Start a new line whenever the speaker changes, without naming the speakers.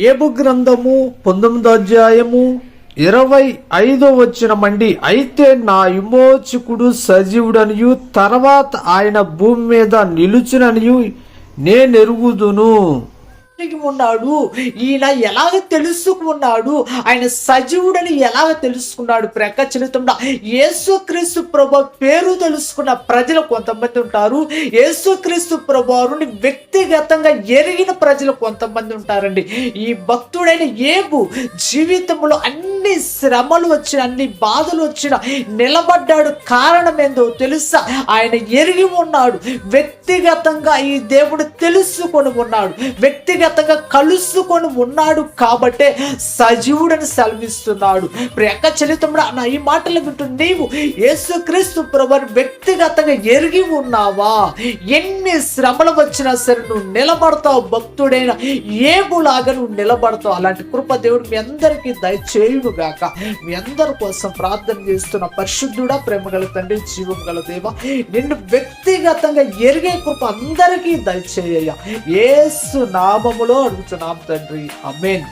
ఏబు గ్రంథము పంతొమ్మిదో అధ్యాయము ఇరవై ఐదో వచ్చిన మండి అయితే నా విమోచకుడు సజీవుడనియు తర్వాత ఆయన భూమి మీద నిలుచుననియు నేనెరుగుదును. కలిగి ఉన్నాడు. ఈయన ఎలాగ తెలుసుకున్నాడు? ఆయన సజీవుడని ఎలాగ తెలుసుకున్నాడు? ప్రకచరితంలో యేసుక్రీస్తు ప్రభు పేరు తెలుసుకున్న ప్రజలు కొంతమంది ఉంటారు. యేసుక్రీస్తు ప్రభుని వ్యక్తిగతంగా ఎరిగిన ప్రజలు కొంతమంది ఉంటారండి. ఈ భక్తుడైన ఏబు జీవితంలో అన్ని శ్రమలు వచ్చిన అన్ని బాధలు వచ్చిన నిలబడ్డాడు కారణం ఏందో తెలుసా? ఆయన ఎరిగి ఉన్నాడు. వ్యక్తిగతంగా ఈ దేవుడు తెలుసుకొని ఉన్నాడు. వ్యక్తిగతంగా కలుసుకొని ఉన్నాడు కాబట్టే సజీవుడని సెలవిస్తున్నాడు. ప్రేక చలితముడు నా ఈ మాటలు వింటూ నీవు యేసుక్రీస్తు ప్రభుని వ్యక్తిగతంగా ఎరిగి ఉన్నావా? ఎన్ని శ్రమలు వచ్చినా సరే నువ్వు నిలబడతావు భక్తుడైన ఏబులాగా నువ్వు నిలబడతావు. అలాంటి కృప దేవుడు మీ అందరికీ దయచేయుడు గాక. మీ అందరి కోసం ప్రార్థన చేస్తున్న పరిశుద్ధుడా ప్రేమ గల తండ్రి జీవం గల దేవ నిన్ను వ్యక్తిగతంగా ఎరిగే కృప అందరికీ దయచేయ ఏసు నామములో అడుగుతున్నాం తండ్రి. అమేన్